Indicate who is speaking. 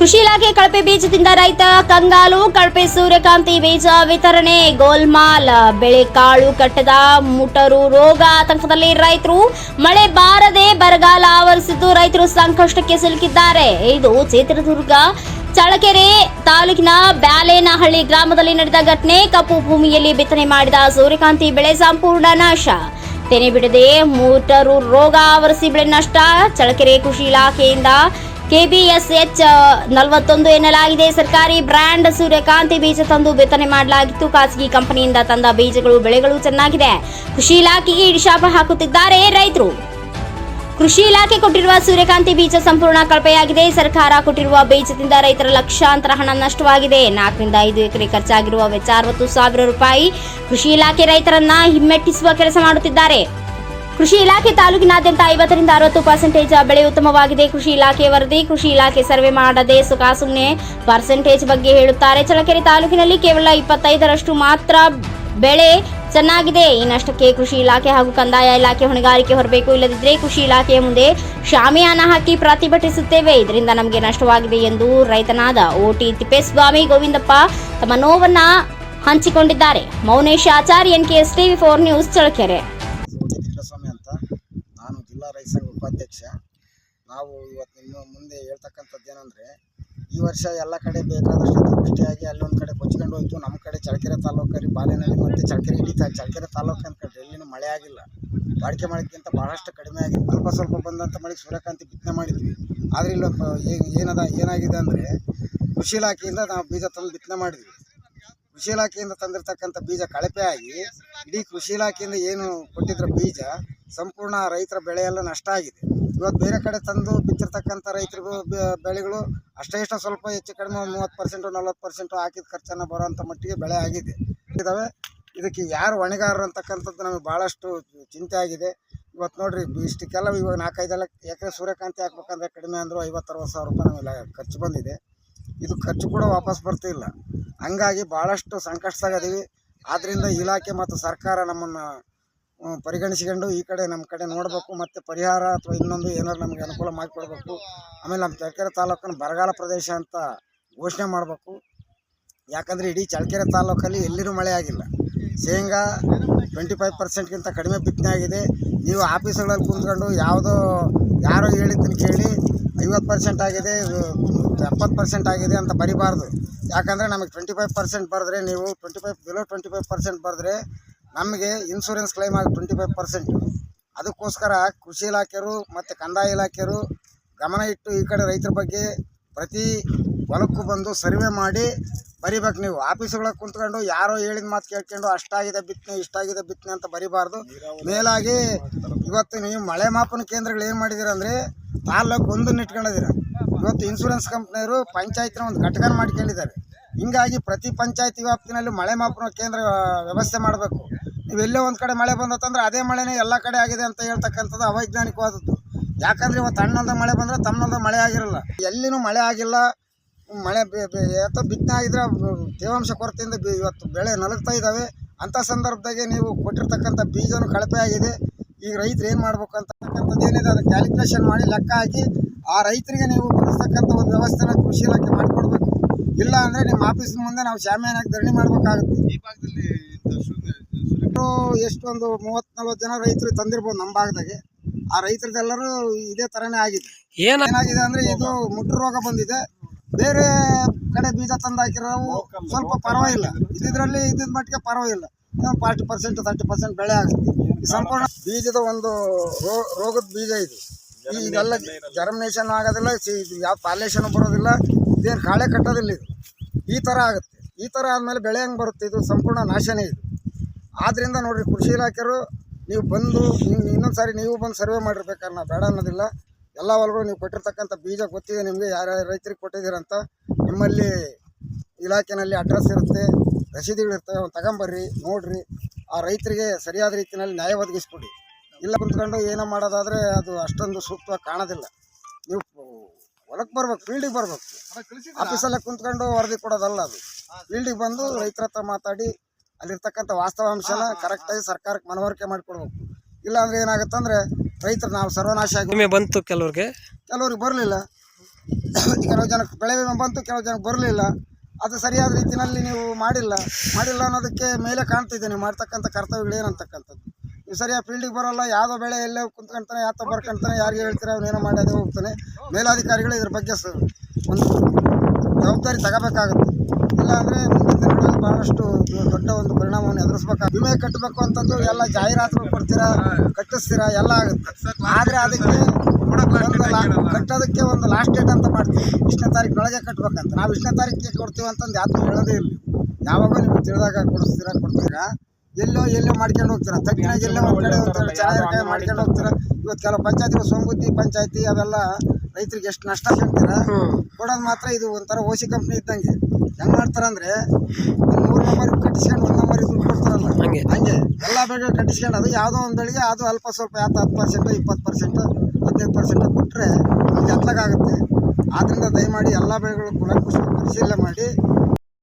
Speaker 1: ಕೃಷಿ ಇಲಾಖೆ ಕಳಪೆ ಬೀಜದಿಂದ ರೈತ ಕಂಗಾಲು, ಕಳಪೆ ಸೂರ್ಯಕಾಂತಿ ಬೀಜ ವಿತರಣೆ, ಗೋಲ್ಮಾಲ್ ಬೆಳೆಕಾಳು ಕಟ್ಟದ ಮುಟರು ರೋಗ ಆತಂಕದಲ್ಲಿ ರೈತರು ಮಳೆ ಬಾರದೆ ಬರಗಾಲ ಆವರಿಸಿದ್ದು ರೈತರು ಸಂಕಷ್ಟಕ್ಕೆ ಸಿಲುಕಿದ್ದಾರೆ. ಇದು ಚಿತ್ರದುರ್ಗ ಚಳಕೆರೆ ತಾಲೂಕಿನ ಬ್ಯಾಲೇನಹಳ್ಳಿ ಗ್ರಾಮದಲ್ಲಿ ನಡೆದ ಘಟನೆ. ಕಪ್ಪು ಭೂಮಿಯಲ್ಲಿ ಬಿತ್ತನೆ ಮಾಡಿದ ಸೂರ್ಯಕಾಂತಿ ಬೆಳೆ ಸಂಪೂರ್ಣ ನಾಶ. ತೆನೆ ಬಿಡದೆ ಮೂಟರು ರೋಗ ಆವರಿಸಿ ಬೆಳೆ ನಷ್ಟ. ಚಳಕೆರೆ ಕೃಷಿ ಇಲಾಖೆಯಿಂದ ಕೆಬಿಎಸ್ಎಚ್ ನಲವತ್ತೊಂದು ಎನ್ನಲಾಗಿದೆ. ಸರ್ಕಾರಿ ಬ್ರ್ಯಾಂಡ್ ಸೂರ್ಯಕಾಂತಿ ಬೀಜ ತಂದು ಬಿತ್ತನೆ ಮಾಡಲಾಗಿತ್ತು. ಖಾಸಗಿ ಕಂಪನಿಯಿಂದ ತಂದ ಬೀಜಗಳು, ಬೆಳೆಗಳು ಚೆನ್ನಾಗಿದೆ. ಕೃಷಿ ಇಲಾಖೆಗೆ ಇಡಿಶಾಪ ಹಾಕುತ್ತಿದ್ದಾರೆ ರೈತರು. ಕೃಷಿ ಇಲಾಖೆ ಕೊಟ್ಟಿರುವ ಸೂರ್ಯಕಾಂತಿ ಬೀಜ ಸಂಪೂರ್ಣ ಕಳಪೆಯಾಗಿದೆ. ಸರ್ಕಾರ ಕೊಟ್ಟಿರುವ ಬೀಜದಿಂದ ರೈತರ ಲಕ್ಷಾಂತರ ಹಣ ನಷ್ಟವಾಗಿದೆ. ನಾಲ್ಕರಿಂದ ಐದು ಎಕರೆ ಖರ್ಚಾಗಿರುವ ವೆಚ್ಚ ಅರವತ್ತು ಸಾವಿರ ರೂಪಾಯಿ. ಕೃಷಿ ಇಲಾಖೆ ರೈತರನ್ನ ಹಿಮ್ಮೆಟ್ಟಿಸುವ ಕೆಲಸ ಮಾಡುತ್ತಿದ್ದಾರೆ. ಕೃಷಿ ಇಲಾಖೆ ತಾಲೂಕಿನಾದ್ಯಂತ ಐವತ್ತರಿಂದ ಅರವತ್ತು ಪರ್ಸೆಂಟೇಜ್ ಬೆಳೆ ಉತ್ತಮವಾಗಿದೆ. ಕೃಷಿ ಇಲಾಖೆ ವರದಿ, ಕೃಷಿ ಇಲಾಖೆ ಸರ್ವೆ ಮಾಡದೆ ಸುಖಾಸುಮ್ನೆ ಪರ್ಸೆಂಟೇಜ್ ಬಗ್ಗೆ ಹೇಳುತ್ತಾರೆ. ಚಳ್ಳಕೆರೆ ತಾಲೂಕಿನಲ್ಲಿ ಕೇವಲ ಇಪ್ಪತ್ತೈದರಷ್ಟು ಮಾತ್ರ ಬೆಳೆ ಚೆನ್ನಾಗಿದೆ. ಈ ನಷ್ಟಕ್ಕೆ ಕೃಷಿ ಇಲಾಖೆ ಹಾಗೂ ಕಂದಾಯ ಇಲಾಖೆ ಹೊಣೆಗಾರಿಕೆ ಹೊರಬೇಕು. ಇಲ್ಲದಿದ್ದರೆ ಕೃಷಿ ಇಲಾಖೆಯ ಮುಂದೆ ಶಾಮಿಯಾನ ಹಾಕಿ ಪ್ರತಿಭಟಿಸುತ್ತೇವೆ. ಇದರಿಂದ ನಮಗೆ ನಷ್ಟವಾಗಿದೆ ಎಂದು ರೈತನಾದ ಓಟಿ ತಿಪ್ಪೇಸ್ವಾಮಿ ಗೋವಿಂದಪ್ಪ ತಮ್ಮ ನೋವನ್ನ ಹಂಚಿಕೊಂಡಿದ್ದಾರೆ. Mounesh Acharya N K S TV, four news, Challakere
Speaker 2: OT Tippeswamy ಅಂತ ನಾನು ಜಿಲ್ಲಾ ರೈತ ಸಂಘ ಉಪಾಧ್ಯಕ್ಷ. ನಾವು ಇವತ್ತು ನಿಮ್ಮ ಮುಂದೆ ಹೇಳ್ತಕ್ಕಂಥದ್ದು ಏನಂದರೆ, ಈ ವರ್ಷ ಎಲ್ಲ ಕಡೆ ಬೇಕಾದಷ್ಟು ಅತಿವೃಷ್ಟಿಯಾಗಿ ಅಲ್ಲೊಂದು ಕಡೆ ಕೊಚ್ಕೊಂಡು ಹೋಯ್ತು. ನಮ್ಮ ಕಡೆ ಚಳ್ಳಕೆರೆ ತಾಲೂಕಲ್ಲಿ ಬಾಲೆನಹಳ್ಳಿ ಮತ್ತು ಚಳಕೆರೆ ಇಡೀ ತಾ, ಚಳ್ಳಕೆರೆ ತಾಲೂಕು ಅಂದ್ಕೊಂಡ್ರೆ ಎಲ್ಲಿನೂ ಮಳೆ ಆಗಿಲ್ಲ. ಬಾಡಿಕೆ ಮಳೆಗಿಂತ ಭಾಳಷ್ಟು ಕಡಿಮೆ ಆಗಿದೆ. ಸ್ವಲ್ಪ ಸ್ವಲ್ಪ ಬಂದಂಥ ಮಳೆಗೆ ಸೂರ್ಯಕಾಂತಿ ಬಿತ್ತನೆ ಮಾಡಿದ್ವಿ. ಆದರೆ ಇಲ್ಲೊಂದು ಏನದ, ಏನಾಗಿದೆ ಅಂದರೆ, ಕೃಷಿ ಇಲಾಖೆಯಿಂದ ನಾವು ಬೀಜ ತಂದು ಬಿತ್ತನೆ ಮಾಡಿದ್ವಿ. ಕೃಷಿ ಇಲಾಖೆಯಿಂದ ತಂದಿರತಕ್ಕಂಥ ಬೀಜ ಕಳಪೆ ಆಗಿ, ಇಡೀ ಕೃಷಿ ಇಲಾಖೆಯಿಂದ ಏನು ಕೊಟ್ಟಿದ್ರೆ ಬೀಜ ಸಂಪೂರ್ಣ ರೈತರ ಬೆಳೆ ಎಲ್ಲ ನಷ್ಟ ಆಗಿದೆ. ಇವತ್ತು ಬೇರೆ ಕಡೆ ತಂದು ಬಿತ್ತಿರ್ತಕ್ಕಂಥ ರೈತರಿಗೂ ಬೆಳೆಗಳು ಅಷ್ಟೇ ಇಷ್ಟ ಸ್ವಲ್ಪ ಹೆಚ್ಚು ಕಡಿಮೆ ಮೂವತ್ತು ಪರ್ಸೆಂಟು ನಲ್ವತ್ತು ಪರ್ಸೆಂಟು ಹಾಕಿದ ಖರ್ಚನ್ನು ಬರೋವಂಥ ಮಟ್ಟಿಗೆ ಬೆಳೆ ಆಗಿದೆ. ಇದಾವೆ. ಇದಕ್ಕೆ ಯಾರು ಹೊಣೆಗಾರರು ಅಂತಕ್ಕಂಥದ್ದು ನಮಗೆ ಭಾಳಷ್ಟು ಚಿಂತೆ ಆಗಿದೆ. ಇವತ್ತು ನೋಡಿರಿ, ಇಷ್ಟಕ್ಕೆಲ್ಲ ಇವಾಗ ನಾಲ್ಕೈದೆಲ್ಲ ಎಕರೆ ಸೂರ್ಯಕಾಂತಿ ಹಾಕ್ಬೇಕಂದ್ರೆ ಕಡಿಮೆ ಅಂದರೂ ಐವತ್ತು ಅರವತ್ತು ಸಾವಿರ ರೂಪಾಯಿ ನಮಗೆ ಖರ್ಚು ಬಂದಿದೆ. ಇದು ಖರ್ಚು ಕೂಡ ವಾಪಸ್ ಬರ್ತಿಲ್ಲ. ಹಂಗಾಗಿ ಭಾಳಷ್ಟು ಸಂಕಷ್ಟದಾಗದೀವಿ ಆದ್ದರಿಂದ ಇಲಾಖೆ ಮತ್ತು ಸರ್ಕಾರ ನಮ್ಮನ್ನು ಪರಿಗಣಿಸಿಕೊಂಡು ಈ ಕಡೆ ನಮ್ಮ ಕಡೆ ನೋಡಬೇಕು, ಮತ್ತು ಪರಿಹಾರ ಅಥವಾ ಇನ್ನೊಂದು ಏನಾರು ನಮಗೆ ಅನುಕೂಲ ಮಾಡಿಕೊಡ್ಬೇಕು. ಆಮೇಲೆ ನಮ್ಮ ಚಳ್ಳಕೆರೆ ತಾಲೂಕನ್ನು ಬರಗಾಲ ಪ್ರದೇಶ ಅಂತ ಘೋಷಣೆ ಮಾಡಬೇಕು. ಯಾಕಂದರೆ ಇಡೀ ಚಳ್ಳಕೆರೆ ತಾಲೂಕಲ್ಲಿ ಎಲ್ಲಿರೂ ಮಳೆ ಆಗಿಲ್ಲ. ಶೇಂಗಾ ಟ್ವೆಂಟಿ ಫೈವ್ ಪರ್ಸೆಂಟ್ಗಿಂತ ಕಡಿಮೆ ಬಿತ್ತನೆ ಆಗಿದೆ. ನೀವು ಆಫೀಸ್ಗಳಲ್ಲಿ ಕುಂತ್ಕೊಂಡು ಯಾವುದೋ ಯಾರೋ ಹೇಳಿದ್ದನ್ನು ಕೇಳಿ, ಐವತ್ತು ಪರ್ಸೆಂಟ್ ಆಗಿದೆ, ಎಪ್ಪತ್ತು ಪರ್ಸೆಂಟ್ ಆಗಿದೆ ಅಂತ ಬರಿಬಾರ್ದು. ಯಾಕಂದರೆ ನಮಗೆ ಟ್ವೆಂಟಿ ಫೈವ್ ಪರ್ಸೆಂಟ್ ಬರೆದ್ರೆ ನೀವು twenty five below twenty five percent ಬರೆದ್ರೆ ನಮಗೆ ಇನ್ಶೂರೆನ್ಸ್ ಕ್ಲೈಮ್ ಆಗಿ ಟ್ವೆಂಟಿ ಫೈವ್ ಪರ್ಸೆಂಟ್ ಅದಕ್ಕೋಸ್ಕರ ಕೃಷಿ ಇಲಾಖೆಯರು ಮತ್ತು ಕಂದಾಯ ಇಲಾಖೆಯರು ಗಮನ ಇಟ್ಟು ಈ ಕಡೆ ರೈತರ ಬಗ್ಗೆ ಪ್ರತಿ ಹೊಲಕ್ಕೂ ಬಂದು ಸರ್ವೆ ಮಾಡಿ ಬರಿಬೇಕು ನೀವು. ಆಫೀಸ್ಗಳಿಗೆ ಕುಂತ್ಕೊಂಡು ಯಾರೋ ಹೇಳಿದ ಮಾತು ಕೇಳ್ಕೊಂಡು ಅಷ್ಟಾಗಿದೆ ಬಿತ್ತನೆ, ಇಷ್ಟಾಗಿದೆ ಬಿತ್ತನೆ ಅಂತ ಬರಿಬಾರ್ದು. ಮೇಲಾಗಿ ಇವತ್ತು ನೀವು ಮಳೆ ಮಾಪನ ಕೇಂದ್ರಗಳು ಏನು ಮಾಡಿದ್ದೀರ ಅಂದರೆ ತಾಲ್ಲೂಕು ಒಂದನ್ನು ಇಟ್ಕೊಂಡಿದ್ದೀರ ಇವತ್ತು ಇನ್ಶೂರೆನ್ಸ್ ಕಂಪ್ನಿಯವರು ಪಂಚಾಯತ್ನ ಒಂದು ಘಟಕ ಮಾಡ್ಕೊಂಡಿದ್ದಾರೆ. ಹಿಂಗಾಗಿ ಪ್ರತಿ ಪಂಚಾಯತಿ ವ್ಯಾಪ್ತಿನಲ್ಲಿ ಮಳೆ ಮಾಪನ ಕೇಂದ್ರ ವ್ಯವಸ್ಥೆ ಮಾಡಬೇಕು. ನೀವು ಎಲ್ಲೇ ಒಂದು ಕಡೆ ಮಳೆ ಬಂದತ್ತಂದ್ರೆ ಅದೇ ಮಳೆನೇ ಎಲ್ಲ ಕಡೆ ಆಗಿದೆ ಅಂತ ಹೇಳ್ತಕ್ಕಂಥದ್ದು ಅವೈಜ್ಞಾನಿಕವಾದದ್ದು. ಯಾಕಂದ್ರೆ ಇವತ್ತು ಅಣ್ಣಲ್ದ ಮಳೆ ಬಂದರೆ ತಮ್ಮನಲ್ದ ಮಳೆ ಆಗಿರಲ್ಲ. ಎಲ್ಲಿನೂ ಮಳೆ ಆಗಿಲ್ಲ. ಮಳೆ ಅಥವಾ ಬಿತ್ತನೆ ಆಗಿದ್ರೆ ತೇವಾಂಶ ಕೊರತೆಯಿಂದ ಇವತ್ತು ಬೆಳೆ ನಲಗ್ತಾ ಇದ್ದಾವೆ ಅಂಥ ಸಂದರ್ಭದಾಗೆ ನೀವು ಕೊಟ್ಟಿರ್ತಕ್ಕಂಥ ಬೀಜನೂ ಕಳಪೆ ಆಗಿದೆ. ಈಗ ರೈತರು ಏನು ಮಾಡ್ಬೇಕು ಅಂತಕ್ಕಂಥದ್ದು ಏನಿದೆ ಅದನ್ನು ಕ್ಯಾಲ್ಕುಲೇಷನ್ ಮಾಡಿ ಲೆಕ್ಕ ಹಾಕಿ ಆ ರೈತರಿಗೆ ನೀವು ಬಳಸ್ತಕ್ಕಂಥ ಒಂದು ವ್ಯವಸ್ಥೆನ ಕೃಷಿ ಇಲಾಖೆ ಮಾಡಿಕೊಡ್ಬೇಕು. ಇಲ್ಲ ಅಂದರೆ ನಿಮ್ಮ ಆಫೀಸ್ ಮುಂದೆ ನಾವು ಶಾಮಿಯಾನಾಗಿ ಧರಣಿ ಮಾಡಬೇಕಾಗುತ್ತೆ.
Speaker 3: ಈ
Speaker 2: ಒಟ್ಟು ಎಷ್ಟೊಂದು ಒಂದು ಮೂವತ್ತು ನಲ್ವತ್ತು ಜನ ರೈತರು ತಂದಿರ್ಬೋದು ನಮ್ಮ ಭಾಗದಾಗೆ. ಆ ರೈತರದೆಲ್ಲರೂ ಇದೇ ಥರನೇ ಆಗಿದೆ.
Speaker 4: ಏನ
Speaker 2: ಏನಾಗಿದೆ ಅಂದರೆ ಇದು ಮುಟ್ಟು ರೋಗ ಬಂದಿದೆ. ಬೇರೆ ಕಡೆ ಬೀಜ ತಂದು ಹಾಕಿರೋವು ಸ್ವಲ್ಪ ಪರವಾಗಿಲ್ಲ. ಇದ್ರಲ್ಲಿ ಇದ್ದ ಮಟ್ಟಿಗೆ ಪರವಾಗಿಲ್ಲ. ಫಾರ್ಟಿ ಪರ್ಸೆಂಟ್ ತರ್ಟಿ ಪರ್ಸೆಂಟ್ ಬೆಳೆ ಆಗುತ್ತೆ. ಈ ಸಂಪೂರ್ಣ ಬೀಜದ ಒಂದು ರೋ- ರೋಗದ ಬೀಜ ಇದು. ಇದೆಲ್ಲ ಜರ್ಮಿನೇಷನ್ ಆಗೋದಿಲ್ಲ ಇದು ಯಾವ ಪಾಲೇಷನ್ ಬರೋದಿಲ್ಲ. ಇದೇನು ಕಾಳೆ ಕಟ್ಟೋದಿಲ್ಲ ಇದು. ಈ ಥರ ಆಗುತ್ತೆ. ಈ ಥರ ಆದಮೇಲೆ ಬೆಳೆ ಹೆಂಗೆ ಬರುತ್ತೆ? ಇದು ಸಂಪೂರ್ಣ ನಾಶನೇ ಇದು. ಆದ್ದರಿಂದ ನೋಡಿರಿ ಕೃಷಿ ಇಲಾಖೆಯವರು ನೀವು ಬಂದು ನೀವು ಇನ್ನೊಂದು ಸಾರಿ ನೀವು ಬಂದು ಸರ್ವೆ ಮಾಡಿರ್ಬೇಕಾದ್ರೆ ನಾವು ಬೇಡ ಅನ್ನೋದಿಲ್ಲ. ಎಲ್ಲ ಹೊಲಗಳು ನೀವು ಕೊಟ್ಟಿರ್ತಕ್ಕಂಥ ಬೀಜ ಗೊತ್ತಿದೆ ನಿಮಗೆ ಯಾರ್ಯಾರು ರೈತರಿಗೆ ಕೊಟ್ಟಿದ್ದೀರಂತ ನಿಮ್ಮಲ್ಲಿ ಇಲಾಖೆಯಲ್ಲಿ ಅಡ್ರೆಸ್ ಇರುತ್ತೆ ರಸೀದಿಗಳಿರ್ತವೆ ಅವ್ನು ತಗೊಂಬರ್ರಿ ನೋಡಿರಿ. ಆ ರೈತರಿಗೆ ಸರಿಯಾದ ರೀತಿಯಲ್ಲಿ ನ್ಯಾಯ ಒದಗಿಸ್ಕೊಡಿ. ಇಲ್ಲ ಕುಂತ್ಕೊಂಡು ಏನೋ ಮಾಡೋದಾದರೆ ಅದು ಅಷ್ಟೊಂದು ಸೂಕ್ತವಾಗಿ ಕಾಣೋದಿಲ್ಲ. ನೀವು ಹೊಲಕ್ಕೆ ಬರ್ಬೇಕು ಫೀಲ್ಡಿಗೆ ಬರ್ಬೇಕು? ಆಫೀಸಲ್ಲೇ ಕುಂತ್ಕೊಂಡು ವರದಿ ಕೊಡೋದಲ್ಲ ಅದು. ಫೀಲ್ಡಿಗೆ ಬಂದು ರೈತರ ಹತ್ರ ಮಾತಾಡಿ ಅಲ್ಲಿರ್ತಕ್ಕಂಥ ವಾಸ್ತವಾಂಶನ ಕರೆಕ್ಟಾಗಿ ಸರ್ಕಾರಕ್ಕೆ ಮನವರಿಕೆ ಮಾಡಿಕೊಡ್ಬೇಕು. ಇಲ್ಲ ಅಂದ್ರೆ ಏನಾಗುತ್ತೆ ಅಂದ್ರೆ ರೈತರು ನಾವು ಸರ್ವನಾಶ ಆಗಿ
Speaker 4: ವಿಮೆ ಬಂತು ಕೆಲವ್ರಿಗೆ?
Speaker 2: ಕೆಲವ್ರಿಗೆ ಬರಲಿಲ್ಲ. ಕೆಲವು ಜನಕ್ಕೆ ಬೆಳೆ ವಿಮೆ ಬಂತು ಕೆಲವು ಜನಕ್ಕೆ ಬರಲಿಲ್ಲ. ಅದು ಸರಿಯಾದ ರೀತಿಯಲ್ಲಿ ನೀವು ಮಾಡಿಲ್ಲ. ಮಾಡಿಲ್ಲ ಅನ್ನೋದಕ್ಕೆ ಮೇಲೆ ಕಾಣ್ತಿದ್ದೆ ನೀವು ಮಾಡ್ತಕ್ಕಂಥ ಕರ್ತವ್ಯಗಳು ಏನಂತಕ್ಕಂಥದ್ದು. ನೀವು ಸರಿಯಾಗಿ ಫೀಲ್ಡಿಗೆ ಬರೋಲ್ಲ ಯಾವುದೋ ಬೆಳೆ ಎಲ್ಲೇ ಕುಂತ್ಕೊಂತಾನೆ ಯಾತ ಬರ್ಕೊಂತಾನೆ ಯಾರಿಗೆ ಹೇಳ್ತೀರ ಅವನೇನೋ ಮಾಡೋದೇ ಹೋಗ್ತಾನೆ. ಮೇಲಾಧಿಕಾರಿಗಳು ಇದ್ರ ಬಗ್ಗೆ ಸ ಒಂದು ಜವಾಬ್ದಾರಿ ತಗೋಬೇಕಾಗುತ್ತೆ. ಇಲ್ಲ ಅಂದ್ರೆ ಮುಂದಿನ ಭಾಳಷ್ಟು ದೊಡ್ಡ ಒಂದು ಪರಿಣಾಮವನ್ನು ಎದುರಿಸಬೇಕು. ವಿಮೆ ಕಟ್ಟಬೇಕು ಅಂತಂದು ಎಲ್ಲ ಜಾಹೀರಾತು ಕೊಡ್ತೀರಾ ಕಟ್ಟಿಸ್ತೀರಾ ಎಲ್ಲ ಆಗುತ್ತೆ. ಆದರೆ ಅದಕ್ಕೆ ಕಟ್ಟೋದಕ್ಕೆ ಒಂದು ಲಾಸ್ಟ್ ಡೇಟ್ ಅಂತ ಮಾಡ್ತೀವಿ. ಇಷ್ಟನೇ ತಾರೀಕಿನೊಳಗೆ ಕಟ್ಟಬೇಕಂತ ನಾವು ಇಷ್ಟನೇ ತಾರೀಕಿಗೆ ಕೊಡ್ತೀವಿ ಅಂತಂದು ಯಾವುದು ಹೇಳೋದೇ ಇಲ್ಲ. ಯಾವಾಗ ನಿಮ್ಗೆ ತಿಳಿದಾಗ ಕೊಡಿಸ್ತೀರಾ ಕೊಡ್ತೀರಾ? ಎಲ್ಲೋ ಎಲ್ಲೋ ಮಾಡ್ಕೊಂಡು ಹೋಗ್ತೀರಾ? ತಗ್ಗಿನಾಗ ಎಲ್ಲೋ ಒಂದು ಕಡೆ ಹೋಗ್ತೀರಾ ಚೆನ್ನಾಗಿ ಮಾಡ್ಕೊಂಡು ಹೋಗ್ತೀರಾ? ಇವತ್ತು ಕೆಲವು ಪಂಚಾಯತಿ ಸೋಂಗುದ್ದಿ ಪಂಚಾಯತಿ ಅವೆಲ್ಲ ರೈತರಿಗೆ ಎಷ್ಟು ನಷ್ಟ ಹೇಳ್ತೀರಾ? ಕೊಡೋದು ಮಾತ್ರ ಇದು ಒಂಥರ ಓಸಿ ಕಂಪ್ನಿ ಇದ್ದಂಗೆ. ಹೆಂಗೆ ಮಾಡ್ತಾರಂದ್ರೆ ಒಂದು ಮೂರು ನಂಬರ್ ಕಟ್ಟಿಸ್ಕೊಂಡು ಒಂದ್ ನಂಬರ್ ದುಡ್ಡು ಕೊಡ್ತಾರಲ್ಲ.
Speaker 4: ಹಂಗೆ.
Speaker 2: ಹಂಗೆ. ಎಲ್ಲ ಬೆಳೆಗಳು ಕಟ್ಟಿಸ್ಕೊಂಡು ಅದು ಯಾವುದೋ ಒಂದ್ ಬೆಳಿಗ್ಗೆ ಅದು ಅಲ್ಪ ಸ್ವಲ್ಪ ಯಾತ ಹತ್ತು ಪರ್ಸೆಂಟ್ ಇಪ್ಪತ್ತು ಪರ್ಸೆಂಟ್ ಹದಿನೈದು ಪರ್ಸೆಂಟ್ ಕೊಟ್ಟರೆ ಎತ್ತಲಾಗುತ್ತೆ ಆದ್ದರಿಂದ ದಯಮಾಡಿ ಎಲ್ಲ ಬೆಳೆಗಳು ಕುಲಂಕುಷ ಪರಿಶೀಲನೆ ಮಾಡಿ